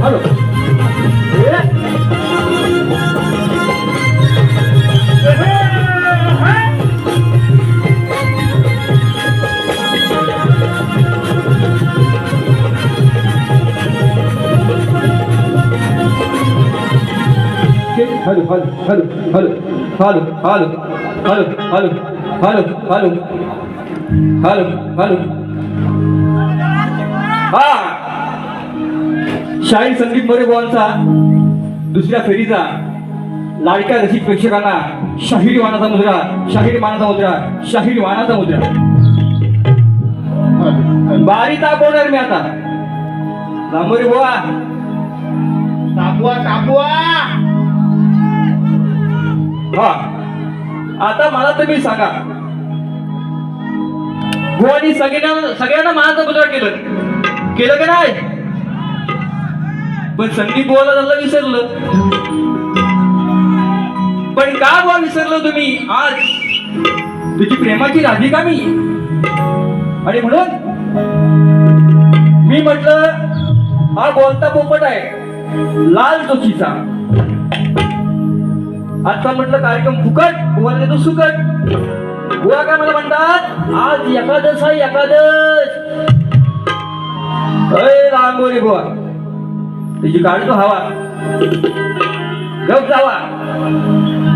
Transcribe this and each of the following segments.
だま शाहीर संगीत मोरे बुवांचा दुसऱ्या फेरीचा लाडक्या रसिक प्रेक्षकांना शाहीर वाणाचा मुद्रा शाहीर मानाचा मुद्रा शाहीर वाणाचा मुद्रा. बारी तापवणार मी आता. लांबोरी बुवा तापवा तापवा. हा. आता मला तुम्ही सांगा. बुवानी सगळ्यांना सगळ्यांना मानाचा मुद्रा केलं. केलं का नाही? पण संदीप बुवाला झालं विसरलं. पण का बुवा विसरलं तुम्ही? आज तुझी प्रेमाची राधिका मी? आणि म्हणून? मी म्हटलं हा बोलता पोपट आहे. लाल जोखीचा आता म्हटलं कार्यक्रम फुकट बुवा तो सुकट. बुवा काय मला म्हणतात? आज एकादश आहे एकादश. अय रांगोळी बुवा. त्याची काढतो तो हवा. गप जावा.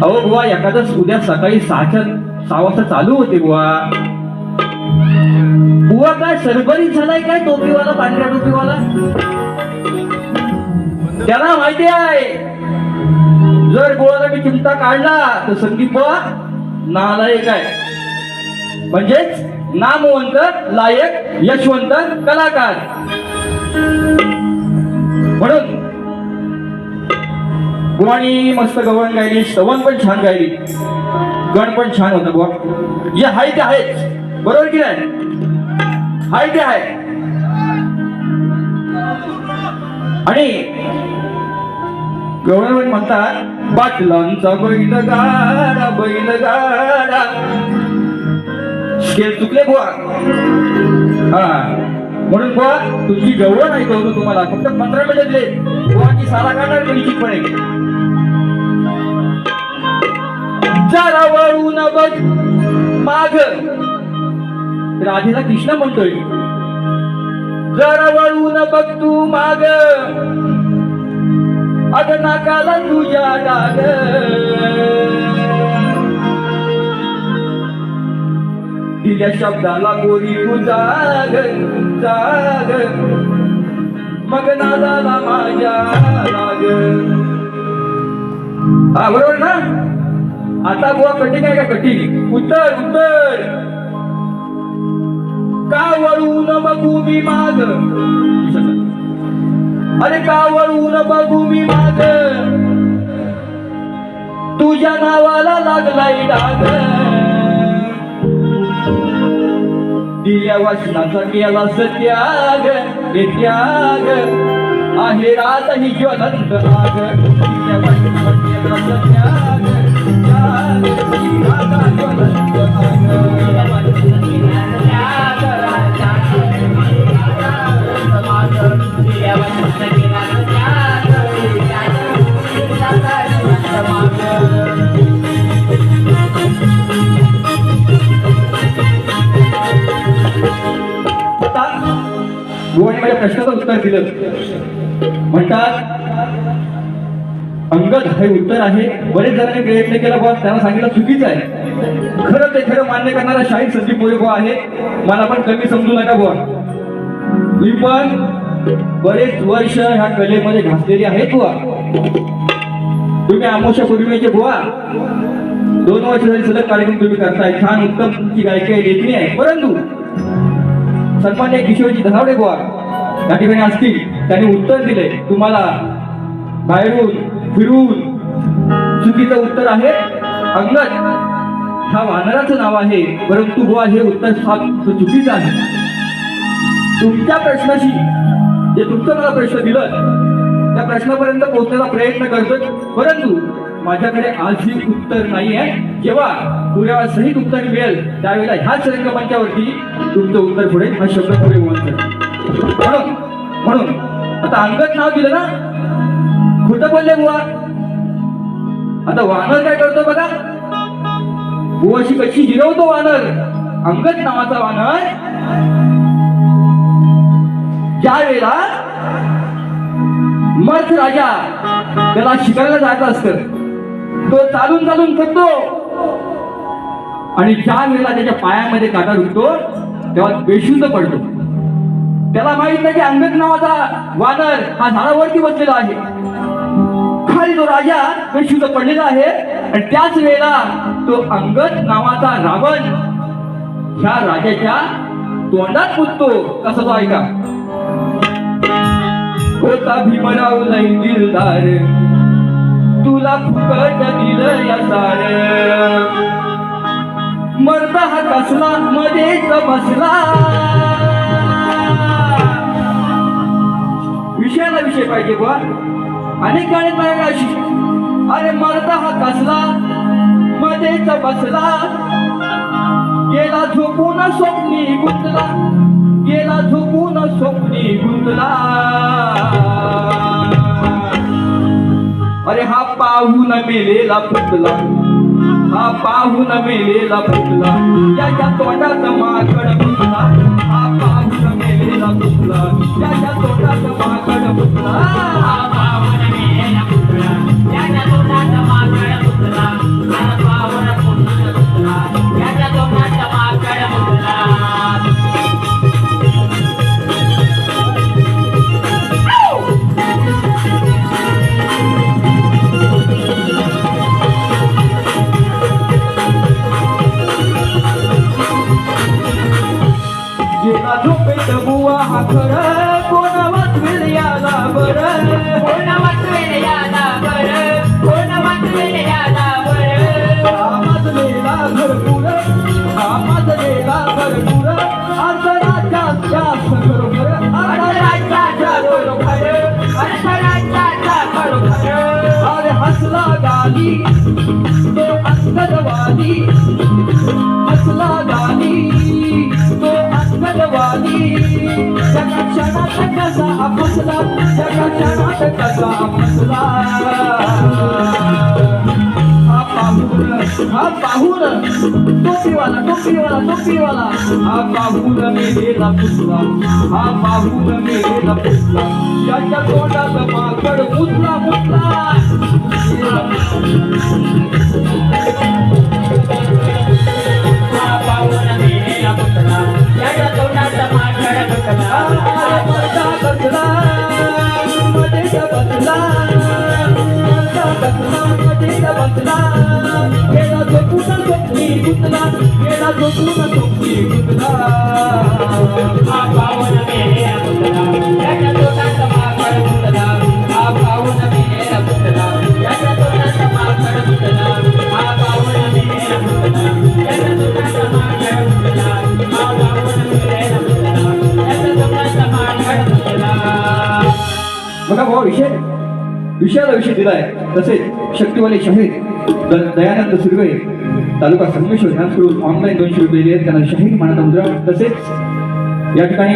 अहो बुवा एखादं उद्या सकाळी सहाच्या सहा वाजता चालू होते बुवा. बुवा काय सरबरीत झालाय काय टोपीवाला पांढऱ्या टोपीवाला? त्याला माहिती आहे. जर बुवाला मी चिमटा काढला तर संदीप बुवा नालायक आहे. म्हणजेच नामवंत लायक यशवंत कलाकार. म्हणून बुवानी मस्त गवळण गायली स्तवन पण छान गायली. गण पण छान होता बुवा. हे आहे ते आहेच बरोबर की नाही? हाय ते आहे आणि गवळण म्हणतात बाटलांचा बैल गाडा बैल गाडा स्केल चुकले बुवा. हा. म्हणून बुवा तुमची गवळण ऐकवतो तुम्हाला. फक्त पंधरा मिनिट दिले. बुवाची सारा काढणार तो निश्चितपणे जरा वळून बघ. माग. राधेला कृष्ण म्हणतोय. जरा वळून बघ तू माग. अग नाकाला तुझ्या डाग. दिल्या शब्दाला गोरी उजाग. जाग. मग नादाला माझ्या लाग हा बरोबर ना? आता बुवा कठीण आहे का कठीण? उत्तर उत्तर. का वळून बघू मी माग? अरे का वळून बघू मी माग? तुझ्या नावाला लागलाय डाग. दिल्या वाचनाचा केला सत्याग हे त्याग. आहे रात ही ज्वलंत आग दिल्या वाचनाचा केला सत्याग त्याग, ही रात आहे ज्वलंत आता उत्तर दिलं. म्हणतात अंगद हे उत्तर आहे. बरेच जणांनी प्रयत्न केला बुवा त्यांना सांगितलं चुकीचं आहे. खरं ते खरं मान्य करणारा शाहीर संदीप मोरे बुवा आहे. मला पण कमी समजू नका बुवा. मी पण बरेच वर्ष ह्या कलेमध्ये घासलेली आहेत बुवा. तुम्ही आमोशा पूर्वीचे बुवा. दोन वर्ष झाली सलग कार्यक्रम तुम्ही करताय. छान उत्तम तुमची गायकी आहे लेखणी आहे. परंतु सन्मान्य किशोरजी धनावडे बुवा या ठिकाणी असतील त्यांनी उत्तर दिले. तुम्हाला बाहेरून फिरून चुकीचं उत्तर आहे? अंगद हा वानराचं नाव आहे परंतु बुवा हे उत्तर फार चुकीचं आहे. तुमच्या प्रश्नाशी जे तुमचं मला प्रश्न दिलं त्या प्रश्नापर्यंत पोहोचण्याचा प्रयत्न करतोय. परंतु माझ्याकडे आजही उत्तर नाही आहे. जेव्हा पुऱ्या सहित उत्तर मिळेल त्यावेळेला ह्याच रंगमंचावरती तुमचं उत्तर पुढे हा शब्द पुढे म्हणतो म्हणून म्हणून. आता अंगद नाव दिलं ना? खोट बोलले बुवा. आता वानर काय करतो बघा? बुवाशी कशी जिरवतो वानर? अंगद नावाचा वानर. ज्या वेळेला मर्थ राजा त्याला शिकायला जायचं असतं तो चालून चालून थकतो. आणि ज्या वेळेला त्याच्या पायामध्ये काटा रुकतो तेव्हा बेशुद्ध पडतो. त्याला माहीत नाही की अंगद नावाचा वानर हा झाडावरती बसलेला आहे. खाली तो राजा बेशुद्ध पडलेला आहे आणि त्याच वेळेला तो अंगद नावाचा रावण ह्या राजाच्या तोंडात पुजतो कसा तो ऐका होता भीमराव नाही दिलदार. तुला फुकट दिलं या सार मरता हा कसला मध्येच बसला. विषयाला विषय पाहिजे बुवा. अनेक गाणे तयार अशी. अरे मरता हा कसला? मध्येच बसला. गेला झोपून स्वप्नी गुंतला. गेला झोपून स्वप्नी गुंतला. अरे हा पाहून मेलेला पुतला. हा पाहून मेलेला पुतला. त्याच्या तोंडात माकड पुतला. हा पाहून मेलेला पुतला त्याच्या तोंडात माकड पुतला जगा क्षणात कसा आपसला जगा क्षणात कसा आपसला हा पाहून हा पाहून टोपीवाला टोपीवाला टोपीवाला हा पाहून मेलेला पुसला हा पाहून मेलेला पुसला त्याच्या तोंडात माकड मुतला मुतला हा पावन मेलेला पुतळा, त्याच्या तोंडात माकड पुतळा. अरे मरता बसला मध्येच बसला मरता बसला मध्येच तसेच शक्तिवाले शाहीर दयानंद सुर्वे तालुका संगमेश्वर यांकडून ऑनलाईन दोनशे रुपये दिले त्यांना शाहीर मानाचा मुद्रा तसेच या ठिकाणी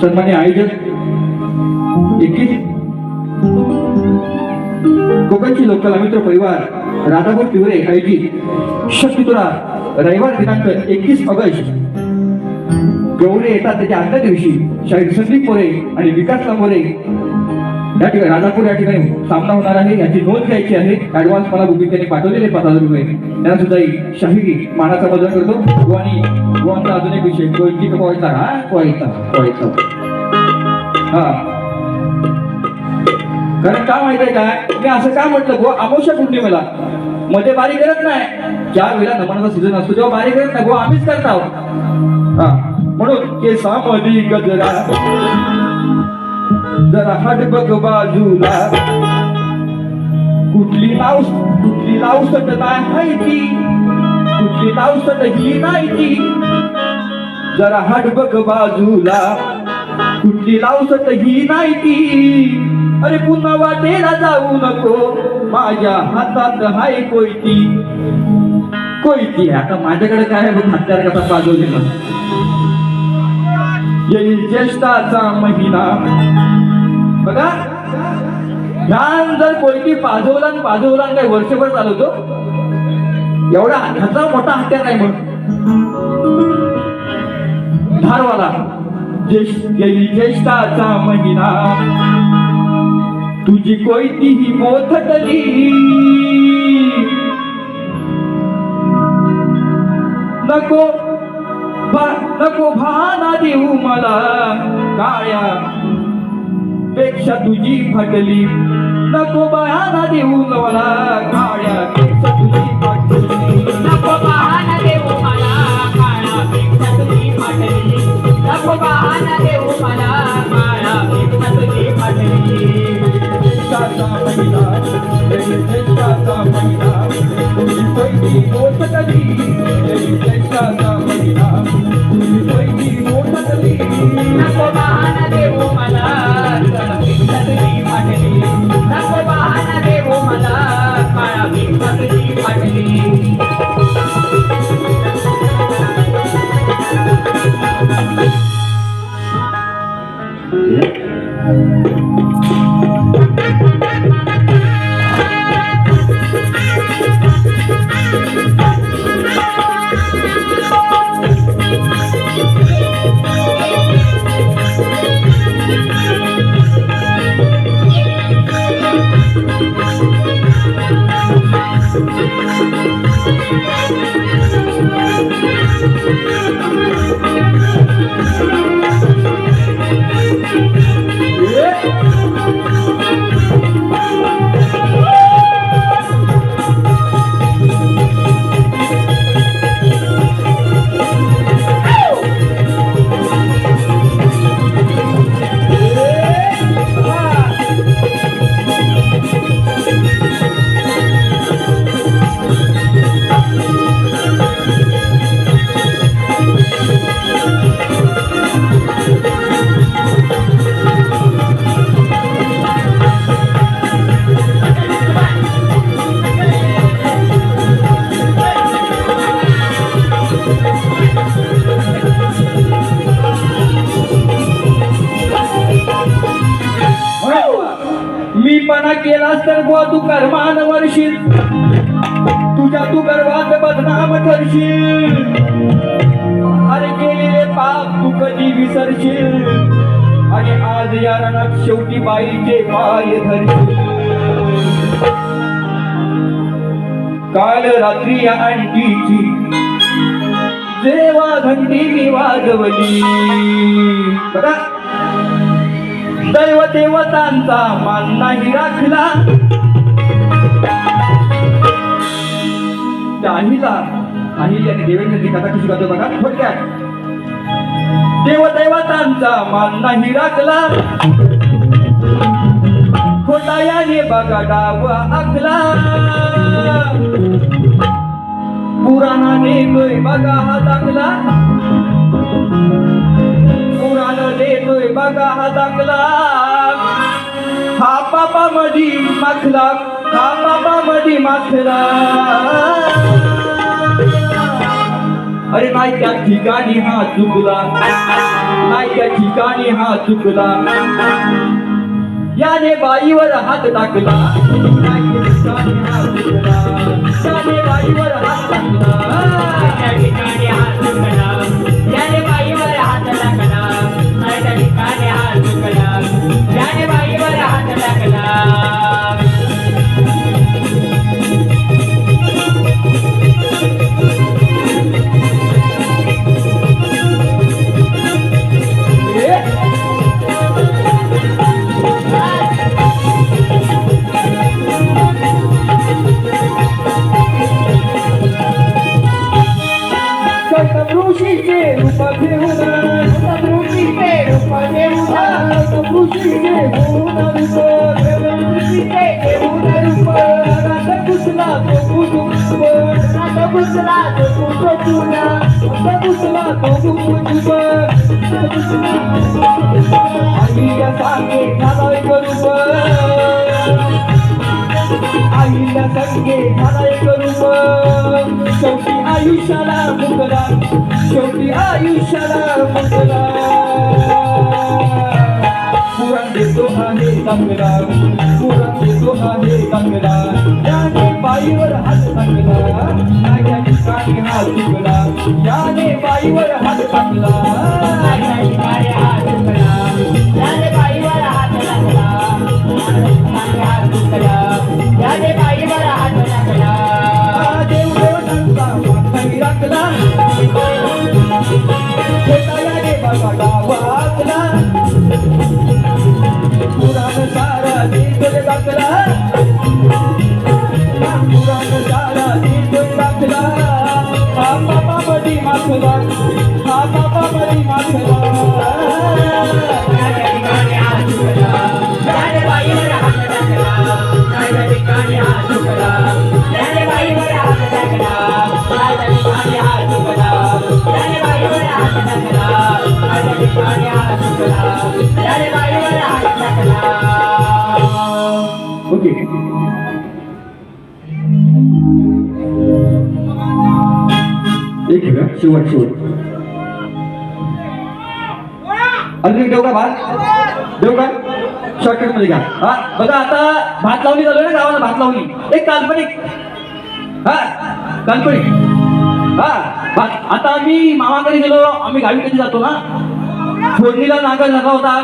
सन्मान्य आयोजक एकवीस कोकणची लोककला मित्र परिवार राधापूर तिवरे आयोजित शक्तीतुरा रविवार दिनांक एकवीस ऑगस्ट. गौरे येतात त्याच्या आदल्या दिवशी शाहीर संदीप मोरे आणि विकासला मोरे या ठिकाणी राजापूर या ठिकाणी सामना होणार आहे. याची नोंद घ्यायची आहे. ऍडव्हान्स मला बुकिंग त्यांनी पाठवलेले पाच हजार रुपये. त्यांना सुद्धा शाहिरी मानाचा बदल करतो. आणि गोवांचा अजून एक विषय. गोयची का पोहायचा हा पोहायचा पोहायचा हा. कारण का माहीत आहे काय मी असं का म्हटलं? गो अमावस्या पौर्णिमेला. मध्ये बारी करत नाही. ज्या वेळेला नमनाचा सीझन असतो तेव्हा बारी करत नाही. गो आम्हीच करत आहोत. हा. म्हणून केसामधी गजरा. जरा हट बघ बाजूला. कुठली लावस कुठली लावसट नाही ती कुठली लावसट ही नाही ती जरा हट बघ बाजूला. कुठली लावसट ही नाही ती अरे पुन्हा वाटेला जाऊ नको. माझ्या हातात हाय कोयती. कोयती आता माझ्याकडे काय बघ हत्यार कसा पाजवलेला येईल ज्येष्ठाचा महिना. बघा. ध्यान जर कोयती पाजवला आणि पाजवला आणि काय वर्षभर चालवतो एवढा ह्याचा मोठा हत्यार नाही म्हणून. धारवाला ज्येष्ठाचा महिना तुझी कोयती ही मोथटली. नको भा- नको भाना देऊ मला काळ्या पेक्षा तुझी फाटली. नको बयाना देऊ मला काळ्या पेक्षा तुझी फाटली. नको बहाना देऊ मला काळापेक्षा तुझी फाटली. नको बहाना देऊ मला काळापेक्षा तुझी फाटली. देशाचा महिला तुझी पहिली महिला. तुझी पहिली मोठली नको बहाना देऊ मला I family केलास तर बुवा तू कर्मान वर्षील तुझ्या तू गर्वात बदनाम ठरशील. अरे केलेले पाप तू कधी विसरशील. आणि आज या रणात शेवटी बाईचे पाय धरशील. काल रात्री या आणखीची जेव्हा घंटी मी वाजवली. बघा. दैव देवतांचा मान नाही राखला. त्या अहिला अहिल्याने देवेंद्रची कथा कशी करतो बघा थोडक्यात. देवदैवतांचा मान नाही राखला. खोटा याने बघा डाव आखला. पुराणाने तोय बघा हा दाखला. पुराण देतोय बघा हा दाखला हा पापा मधी माखला. हा पापा मधी माखला. अरे नाही त्या ठिकाणी हा चुकला. नाही त्या ठिकाणी हा चुकला. याने बाईवर हात टाकला. नाही याने बाईवर हात टाकला. शेवटी आयुष्याला मुकला पुराण देतो आहे चांगला पुराण देतो आहे चांगला याने बाईवर हात टाकला नाही ठिकाणी हात चुकला याने बाईवर हात टाकला त्या हात शेवट शेवट अजून देऊ का भात? देऊ का? शॉर्टकटमध्ये घ्या. हा बघा आता भात लावणी चालू आहे ना गावाला भात लावणी. एक काल्पनिक. हा काल्पनिक. हा भात. आता आम्ही मामाकडे गेलो आम्ही गावी कधी जातो ना? फोडणीला नागर जागा होता.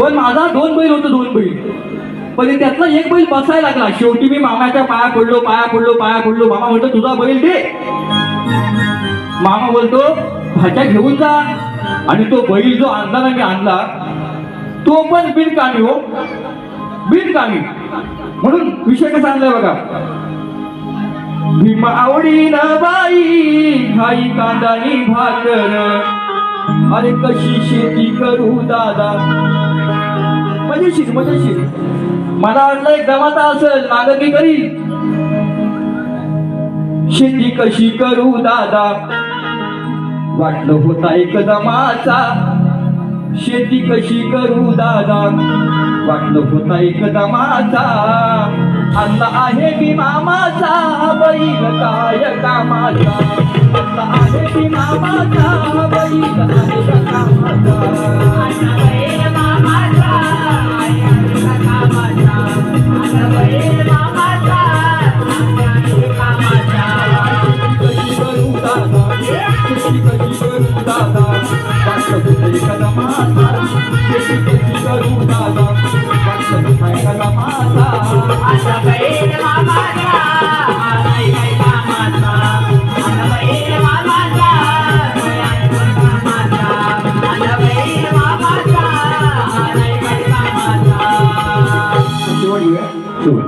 पण माझा दोन बैल होतो दोन बैल. पण त्यातला एक बैल बसायला लागला. शेवटी मी मामाच्या पाया पडलो पाया पडलो पाया पडलो. मामा म्हणतो तुझा बैल दे. मामा बोलतो भाज्या घेऊन जा. आणि तो बैल जो आणला ना मी आणला तो पण बिनकामी हो. बिनकामी. म्हणून विषय कसा आणलाय बघा. भीमा ना बाई घाई कांदानी भाकर. अरे कशी शेती करू दादा. मजेशीर मजेशीर. मला वाटलं एक जमाता असेल मागं मी करी शेती कशी करू दादा? वाटलं होता एक दमाचा शेती कशी करू दादा? वाटलं होता एक दमाचा आणला आहे मी मामाचा बैल काय कामाचा. आणला आहे मी मामाचा बैल काय कामाचा. शेवट घेऊया शेवट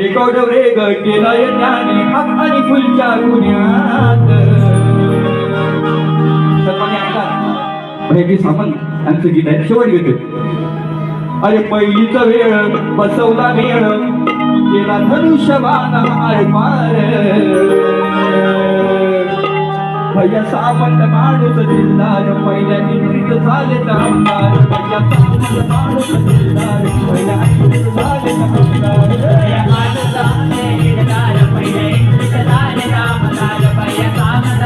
रेकॉर्ड रे केलाय त्याने हात आणि फुलच्या गुन्ह्यात. सर्वांनी ऐका भैगी सामंत यांचं गीत आहे. शेवट घेतो अरे पहिलीच वेळ बसवला मेळ केला धनुष्यबाण हार आरपार. ಭಯ ಸಾಮಂತ ಮಾಡುತ್ತಿದ್ದಾರೆ ಮೈಯ ನಿಂತಿಗೆ ಸಾಲಿನ ಭಯ ಸಾಮಂತ ಮಾಡುತ್ತಿದ್ದಾರೆ ಮೈಯ ನಿಂತಿಗೆ ಸಾಲಿನ ಭಯ ಸಾಮಂತ